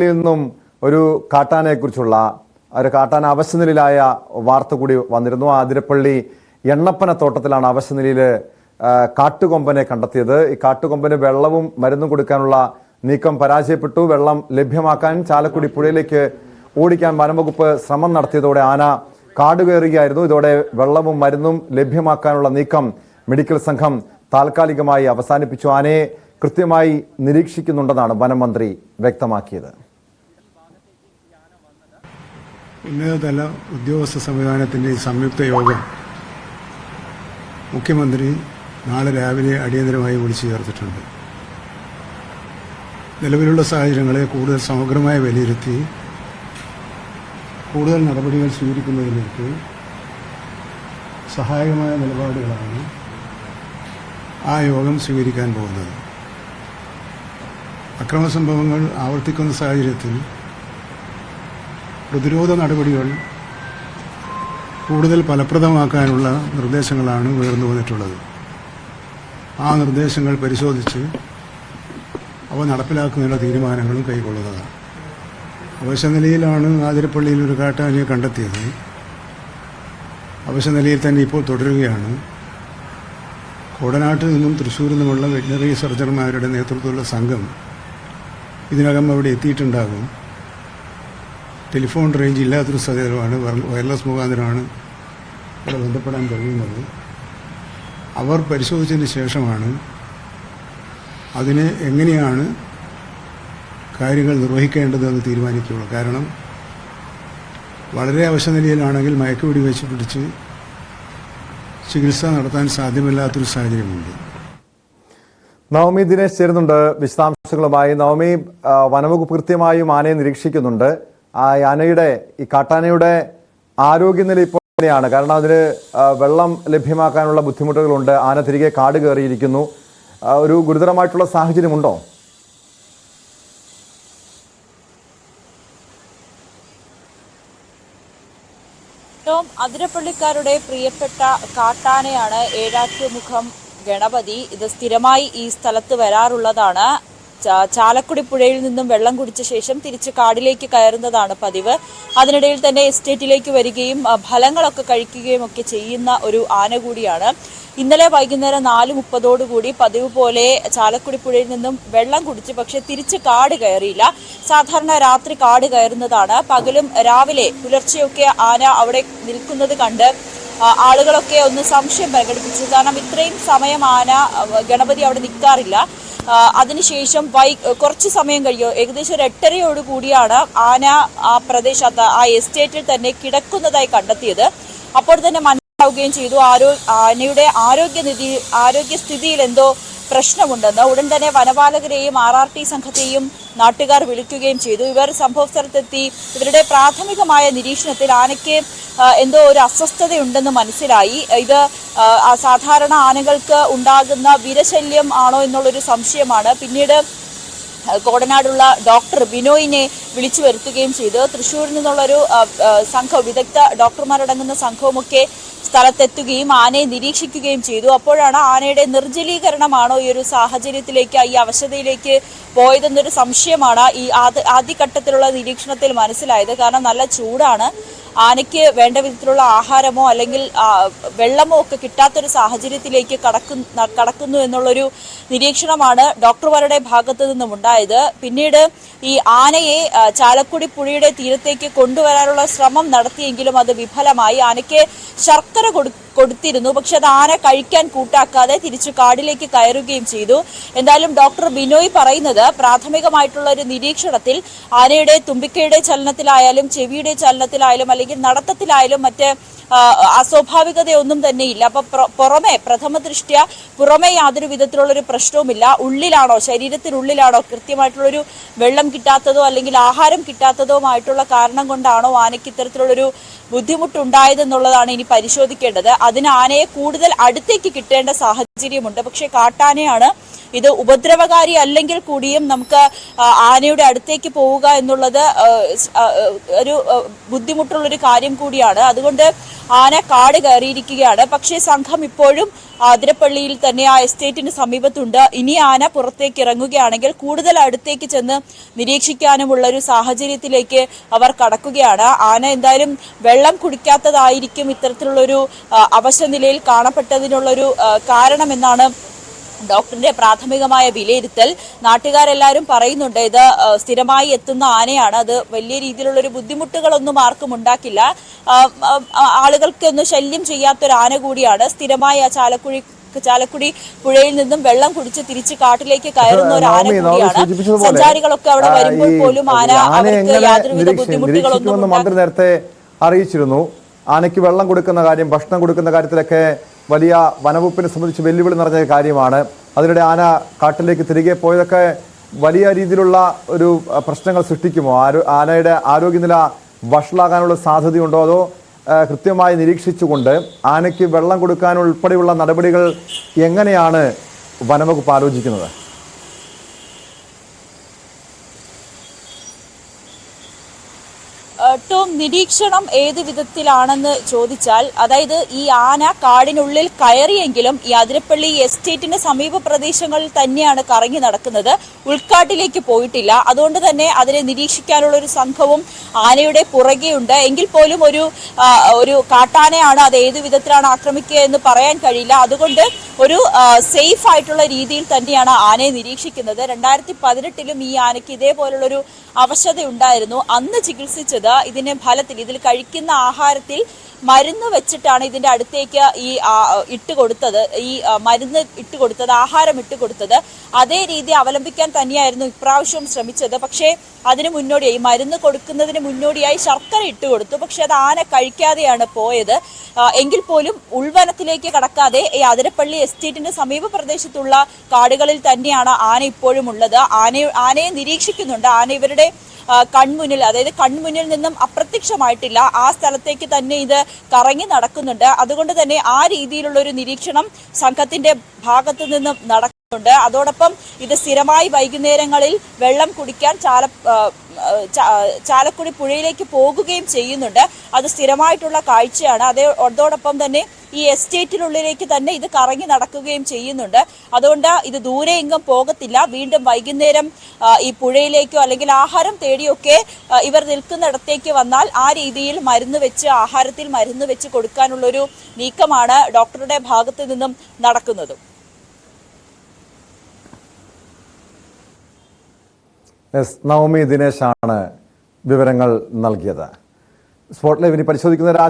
നിന്നും ഒരു കാട്ടാനയെക്കുറിച്ചുള്ള ഒരു കാട്ടാന അവശനിലയിലായ വാർത്ത കൂടി വന്നിരുന്നു. ആതിരപ്പള്ളി എണ്ണപ്പന തോട്ടത്തിലാണ് അവശനിലയിൽ കാട്ടുകൊമ്പനെ കണ്ടെത്തിയത്. ഈ കാട്ടുകൊമ്പന് വെള്ളവും മരുന്നും കൊടുക്കാനുള്ള നീക്കം പരാജയപ്പെട്ടു. വെള്ളം ലഭ്യമാക്കാൻ ചാലക്കുടി പുഴയിലേക്ക് ഓടിക്കാൻ വനംവകുപ്പ് ശ്രമം നടത്തിയതോടെ ആന കാട് കയറുകയായിരുന്നു ഇതോടെ വെള്ളവും മരുന്നും ലഭ്യമാക്കാനുള്ള നീക്കം മെഡിക്കൽ സംഘം താൽക്കാലികമായി അവസാനിപ്പിച്ചു. ആനയെ കൃത്യമായി നിരീക്ഷിക്കുന്നുണ്ടെന്നാണ് വനം മന്ത്രി വ്യക്തമാക്കിയത്. ഉന്നതതല ഉദ്യോഗസ്ഥ സംവിധാനത്തിന്റെ ഈ സംയുക്ത യോഗം മുഖ്യമന്ത്രി നാളെ രാവിലെ അടിയന്തരമായി വിളിച്ചു ചേർത്തിട്ടുണ്ട്. നിലവിലുള്ള സാഹചര്യങ്ങളെ കൂടുതൽ സമഗ്രമായി വിലയിരുത്തി കൂടുതൽ നടപടികൾ സ്വീകരിക്കുന്നതിലേക്ക് സഹായകമായ നിലപാടുകളാണ് ആ യോഗം സ്വീകരിക്കാൻ പോകുന്നത്. അക്രമസംഭവങ്ങൾ ആവർത്തിക്കുന്ന സാഹചര്യത്തിൽ പ്രതിരോധ നടപടികൾ കൂടുതൽ ഫലപ്രദമാക്കാനുള്ള നിർദ്ദേശങ്ങളാണ് ഉയർന്നു വന്നിട്ടുള്ളത്. ആ നിർദ്ദേശങ്ങൾ പരിശോധിച്ച് അവ നടപ്പിലാക്കുന്നതിനുള്ള തീരുമാനങ്ങളും കൈക്കൊള്ളുന്നതാണ്. അവശനിലയിലാണ് ആതിരപ്പള്ളിയിൽ ഒരു കാട്ടാനയെ കണ്ടെത്തിയത്. അവശനിലയിൽ തന്നെ ഇപ്പോൾ തുടരുകയാണ്. കോടനാട്ടിൽ നിന്നും തൃശ്ശൂരിൽ നിന്നുമുള്ള വെറ്റിനറി സർജന്മാരുടെ നേതൃത്വത്തിലുള്ള സംഘം ഇതിനകം അവിടെ എത്തിയിട്ടുണ്ടാകും. ടെലിഫോൺ റേഞ്ച് ഇല്ലാത്തൊരു വയർ- വയർലെസ് മുഖാന്തരമാണ് ഇവിടെ ബന്ധപ്പെടാൻ കഴിയുന്നത്. അവർ പരിശോധിച്ചതിന് ശേഷമാണ് അതിനെ എങ്ങനെയാണ് കാര്യങ്ങൾ നിർവഹിക്കേണ്ടതെന്ന് തീരുമാനിക്കുകയുള്ളൂ. കാരണം വളരെ അവശനിലയിലാണെങ്കിൽ മയക്കുപിടി വെച്ച് പിടിച്ച് ചികിത്സ നടത്താൻ സാധ്യമല്ലാത്തൊരു സാഹചര്യമുണ്ട്. നവമി ദിനേശ് ചേരുന്നുണ്ട്. വിശദാംശങ്ങളുമായി നവമി വനവകുപ്പ് കൃത്യമായും ആനയെ നിരീക്ഷിക്കുന്നുണ്ട്. ആ ആനയുടെ ഈ കാട്ടാനയുടെ ആരോഗ്യനില ഇപ്പോൾ എങ്ങനെയാണ് കാരണം അതിന് വെള്ളം ലഭ്യമാക്കാനുള്ള ബുദ്ധിമുട്ടുകളുണ്ട്. ആന തിരികെ കാട് കയറിയിരിക്കുന്നു. ഒരു ഗുരുതരമായിട്ടുള്ള സാഹചര്യമുണ്ടോ അതിരപ്പള്ളിക്കാരുടെ പ്രിയപ്പെട്ട കാട്ടാനയാണ് ഏഴാറ്റുമുഖം ഗണപതി. ഇത് സ്ഥിരമായി ഈ സ്ഥലത്ത് വരാറുള്ളതാണ്. ചാലക്കുടി പുഴയിൽ നിന്നും വെള്ളം കുടിച്ച ശേഷം തിരിച്ച് കാടിലേക്ക് കയറുന്നതാണ് പതിവ്. അതിനിടയിൽ തന്നെ എസ്റ്റേറ്റിലേക്ക് വരികയും ഫലങ്ങളൊക്കെ കഴിക്കുകയും ഒക്കെ ചെയ്യുന്ന ഒരു ആന കൂടിയാണ്. ഇന്നലെ വൈകുന്നേരം നാല് മുപ്പതോടുകൂടി പതിവ് പോലെ ചാലക്കുടി പുഴയിൽ നിന്നും വെള്ളം കുടിച്ച് പക്ഷെ തിരിച്ച് കാട് കയറിയില്ല. സാധാരണ രാത്രി കാട് കയറുന്നതാണ്. പകലും രാവിലെ പുലർച്ചെയൊക്കെ ആന അവിടെ നിൽക്കുന്നത് കണ്ട് ആളുകളൊക്കെ ഒന്ന് സംശയം പ്രകടിപ്പിച്ചു. കാരണം ഇത്രയും സമയം ആന ഗണപതി അവിടെ നിൽക്കാറില്ല. അതിനുശേഷം വൈ കുറച്ച് സമയം കഴിയോ ഏകദേശം ഒരു എട്ടരയോട് കൂടിയാണ് ആന ആ പ്രദേശത്ത് ആ എസ്റ്റേറ്റിൽ തന്നെ കിടക്കുന്നതായി കണ്ടെത്തിയത്. അപ്പോൾ തന്നെ മനസ്സിലാവുകയും ചെയ്തു. ആരോ ആനയുടെ ആരോഗ്യനിധി ആരോഗ്യസ്ഥിതിയിൽ എന്തോ പ്രശ്നമുണ്ടെന്ന് ഉടൻ തന്നെ വനപാലകരെയും ആർ ആർ ടി സംഘത്തെയും നാട്ടുകാർ വിളിക്കുകയും ചെയ്തു. ഇവർ സംഭവ സ്ഥലത്തെത്തി. ഇവരുടെ പ്രാഥമികമായ നിരീക്ഷണത്തിൽ ആനയ്ക്ക് എന്തോ ഒരു അസ്വസ്ഥതയുണ്ടെന്ന് മനസ്സിലായി. ഇത് സാധാരണ ആനകൾക്ക് ഉണ്ടാകുന്ന വിരശല്യം ആണോ എന്നുള്ളൊരു സംശയമാണ്. പിന്നീട് കോടനാടുള്ള ഡോക്ടർ ബിനോയിനെ വിളിച്ചു വരുത്തുകയും ചെയ്തു. തൃശ്ശൂരിൽ നിന്നുള്ളൊരു സംഘം വിദഗ്ധ ഡോക്ടർമാരടങ്ങുന്ന സംഘവുമൊക്കെ സ്ഥലത്തെത്തുകയും ആനയെ നിരീക്ഷിക്കുകയും ചെയ്തു. അപ്പോഴാണ് ആനയുടെ നിർജലീകരണമാണോ ഈ ഒരു സാഹചര്യത്തിലേക്ക് ഈ അവശതയിലേക്ക് പോയതെന്നൊരു സംശയമാണ് ഈ ആദ്യ ആദ്യഘട്ടത്തിലുള്ള നിരീക്ഷണത്തിൽ മനസ്സിലായത്. കാരണം നല്ല ചൂടാണ്. ആനയ്ക്ക് വേണ്ട വിധത്തിലുള്ള ആഹാരമോ അല്ലെങ്കിൽ വെള്ളമോ ഒക്കെ കിട്ടാത്തൊരു സാഹചര്യത്തിലേക്ക് കടക്കുന്നു കടക്കുന്നു എന്നുള്ളൊരു നിരീക്ഷണമാണ് ഡോക്ടർമാരുടെ ഭാഗത്തു നിന്നും ഉണ്ടായത്. പിന്നീട് ഈ ആനയെ ചാലക്കുടി പുഴയുടെ തീരത്തേക്ക് കൊണ്ടുവരാനുള്ള ശ്രമം നടത്തിയെങ്കിലും അത് വിഫലമായി. ആനയ്ക്ക് ശർക്കര കൊടു കൊടുത്തിരുന്നു. പക്ഷെ അത് ആന കഴിക്കാൻ കൂട്ടാക്കാതെ തിരിച്ചു കാടിലേക്ക് കയറുകയും ചെയ്തു. എന്തായാലും ഡോക്ടർ ബിനോയ് പറയുന്നത് പ്രാഥമികമായിട്ടുള്ള ഒരു നിരീക്ഷണത്തിൽ ആനയുടെ തുമ്പിക്കയുടെ ചലനത്തിലായാലും ചെവിയുടെ ചലനത്തിലായാലും അല്ലെങ്കിൽ നടത്തത്തിലായാലും മറ്റ് അസ്വാഭാവികതയൊന്നും തന്നെയില്ല. അപ്പൊ പുറമെ പ്രഥമ ദൃഷ്ട്യ പുറമെ യാതൊരു വിധത്തിലുള്ളൊരു പ്രശ്നവുമില്ല. ഉള്ളിലാണോ ശരീരത്തിനുള്ളിലാണോ കൃത്യമായിട്ടുള്ളൊരു വെള്ളം കിട്ടാത്തതോ അല്ലെങ്കിൽ ആഹാരം കിട്ടാത്തതോ ആയിട്ടുള്ള കാരണം കൊണ്ടാണോ ആനയ്ക്ക് ഇത്തരത്തിലുള്ളൊരു ബുദ്ധിമുട്ടുണ്ടായതെന്നുള്ളതാണ് ഇനി പരിശോധിക്കേണ്ടത്. അതിന് ആനയെ കൂടുതൽ അടുത്തേക്ക് കിട്ടേണ്ട സാഹചര്യമുണ്ട്. പക്ഷെ കാട്ടാനയാണ് ഇത് ഉപദ്രവകാരി അല്ലെങ്കിൽ കൂടിയും നമുക്ക് ആനയുടെ അടുത്തേക്ക് പോവുക എന്നുള്ളത് ഒരു ആ, ഒരു കാര്യം കൂടിയാണ്. അതുകൊണ്ട് ആന കാട് കയറിയിരിക്കുകയാണ്. പക്ഷേ സംഘം ഇപ്പോഴും ആതിരപ്പള്ളിയിൽ തന്നെ ആ എസ്റ്റേറ്റിന് സമീപത്തുണ്ട്. ഇനി ആന പുറത്തേക്ക് ഇറങ്ങുകയാണെങ്കിൽ കൂടുതൽ അടുത്തേക്ക് ചെന്ന് നിരീക്ഷിക്കാനുമുള്ള ഒരു സാഹചര്യത്തിലേക്ക് അവർ കടക്കുകയാണ്. ആന എന്തായാലും വെള്ളം കുടിക്കാത്തതായിരിക്കും ഇത്തരത്തിലുള്ളൊരു അവശ അവശനിലയിൽ കാണപ്പെട്ടതിനുള്ളൊരു കാരണമെന്നാണ് ഡോക്ടറിന്റെ പ്രാഥമികമായ വിലയിരുത്തൽ. നാട്ടുകാരെല്ലാവരും പറയുന്നുണ്ട് ഇത് സ്ഥിരമായി എത്തുന്ന ആനയാണ്. അത് വലിയ രീതിയിലുള്ള ഒരു ബുദ്ധിമുട്ടുകളൊന്നും ആർക്കും ഉണ്ടാക്കില്ല. ആളുകൾക്കൊന്നും ശല്യം ചെയ്യാത്തൊരു ആന കൂടിയാണ്. സ്ഥിരമായി ആ ചാലക്കുഴി ചാലക്കുടി പുഴയിൽ നിന്നും വെള്ളം കുടിച്ച് തിരിച്ച് കാട്ടിലേക്ക് കയറുന്ന ഒരു ആന കൂടിയാണ്. സഞ്ചാരികളൊക്കെ അവിടെ വരുമ്പോൾ പോലും ആന അവർക്ക് യാതൊരുവിധ ബുദ്ധിമുട്ടുകളൊന്നും മന്ത്രി നേരത്തെ അറിയിച്ചിരുന്നു. ആനയ്ക്ക് വെള്ളം കൊടുക്കുന്ന കാര്യം ഭക്ഷണം കൊടുക്കുന്ന കാര്യത്തിലൊക്കെ വലിയ വനവകുപ്പിനെ സംബന്ധിച്ച് വെല്ലുവിളി നിറഞ്ഞ കാര്യമാണ്. അതിനിടെ ആന കാട്ടിലേക്ക് തിരികെ പോയതൊക്കെ വലിയ രീതിയിലുള്ള ഒരു പ്രശ്നങ്ങൾ സൃഷ്ടിക്കുമോ? ആരോ ആനയുടെ ആരോഗ്യനില വഷളാകാനുള്ള സാധ്യതയുണ്ടോ? അതോ കൃത്യമായി നിരീക്ഷിച്ചുകൊണ്ട് ആനയ്ക്ക് വെള്ളം കൊടുക്കാൻ ഉൾപ്പെടെയുള്ള നടപടികൾ എങ്ങനെയാണ് വനവകുപ്പ് ആലോചിക്കുന്നത്? ടോം നിരീക്ഷണം ഏത് വിധത്തിലാണെന്ന് ചോദിച്ചാൽ അതായത് ഈ ആന കാടിനുള്ളിൽ കയറിയെങ്കിലും ഈ അതിരപ്പള്ളി എസ്റ്റേറ്റിന്റെ സമീപ പ്രദേശങ്ങളിൽ തന്നെയാണ് കറങ്ങി നടക്കുന്നത്. ഉൾക്കാട്ടിലേക്ക് പോയിട്ടില്ല. അതുകൊണ്ട് തന്നെ അതിനെ നിരീക്ഷിക്കാനുള്ള ഒരു സംഘവും ആനയുടെ പുറകെയുണ്ട്. എങ്കിൽ പോലും ഒരു ഒരു കാട്ടാനയാണ് അത് ഏത് വിധത്തിലാണ് ആക്രമിക്കുക എന്ന് പറയാൻ കഴിയില്ല. അതുകൊണ്ട് ഒരു സേഫ് ആയിട്ടുള്ള രീതിയിൽ തന്നെയാണ് ആനയെ നിരീക്ഷിക്കുന്നത്. രണ്ടായിരത്തി പതിനെട്ടിലും ഈ ആനയ്ക്ക് ഇതേപോലുള്ളൊരു അവശത ഉണ്ടായിരുന്നു അന്ന് ചികിത്സിച്ചത് ഇതിന്റെ ഫലത്തിൽ ഇതിൽ കഴിക്കുന്ന ആഹാരത്തിൽ മരുന്ന് വെച്ചിട്ടാണ് ഇതിന്റെ അടുത്തേക്ക് ഈ ഇട്ട് കൊടുത്തത്. ഈ മരുന്ന് ഇട്ട് കൊടുത്തത് ആഹാരം ഇട്ട് കൊടുത്തത്. അതേ രീതി അവലംബിക്കാൻ തന്നെയായിരുന്നു ഇപ്രാവശ്യവും ശ്രമിച്ചത്. പക്ഷേ അതിന് മുന്നോടിയായി മരുന്ന് കൊടുക്കുന്നതിന് മുന്നോടിയായി ശർക്കര ഇട്ട് കൊടുത്തു. പക്ഷെ അത് ആന കഴിക്കാതെയാണ് പോയത്. എങ്കിൽ പോലും ഉൾവനത്തിലേക്ക് കടക്കാതെ ഈ അതിരപ്പള്ളി എസ്റ്റേറ്റിന്റെ സമീപ പ്രദേശത്തുള്ള കാടുകളിൽ തന്നെയാണ് ആന ഇപ്പോഴും ഉള്ളത്. ആന ആനയെ നിരീക്ഷിക്കുന്നുണ്ട്. ആന ഇവരുടെ കൺമുന്നിൽ അതായത് കൺമുന്നിൽ നിന്നും അപ്രത്യക്ഷമായിട്ടില്ല. ആ സ്ഥലത്തേക്ക് തന്നെ ഇത് കറങ്ങി നടക്കുന്നുണ്ട്. അതുകൊണ്ട് തന്നെ ആ രീതിയിലുള്ള ഒരു നിരീക്ഷണം സംഘത്തിന്റെ ഭാഗത്തു നിന്നും നടക്കുന്നുണ്ട്. അതോടൊപ്പം ഇത് സ്ഥിരമായി വൈകുന്നേരങ്ങളിൽ വെള്ളം കുടിക്കാൻ ചാല ചാലക്കുടി പുഴയിലേക്ക് പോകുകയും ചെയ്യുന്നുണ്ട്. അത് സ്ഥിരമായിട്ടുള്ള കാഴ്ചയാണ്. അതേ അതോടൊപ്പം തന്നെ ഈ എസ്റ്റേറ്റിനുള്ളിലേക്ക് തന്നെ ഇത് കറങ്ങി നടക്കുകയും ചെയ്യുന്നുണ്ട്. അതുകൊണ്ട് ഇത് ദൂരെ എങ്ങും പോകത്തില്ല. വീണ്ടും വൈകുന്നേരം ഈ പുഴയിലേക്കോ അല്ലെങ്കിൽ ആഹാരം തേടിയൊക്കെ ഇവർ നിൽക്കുന്നിടത്തേക്ക് വന്നാൽ ആ രീതിയിൽ മരുന്ന് വെച്ച് ആഹാരത്തിൽ മരുന്ന് വെച്ച് കൊടുക്കാനുള്ളൊരു നീക്കമാണ് ഡോക്ടറുടെ ഭാഗത്തു നിന്നും നടക്കുന്നത്. നവമി ദിനേശാണ് വിവരങ്ങൾ നൽകിയത്. സ്പോട്ട് ലൈവിനി പരിശോധിക്കുന്ന ഒരു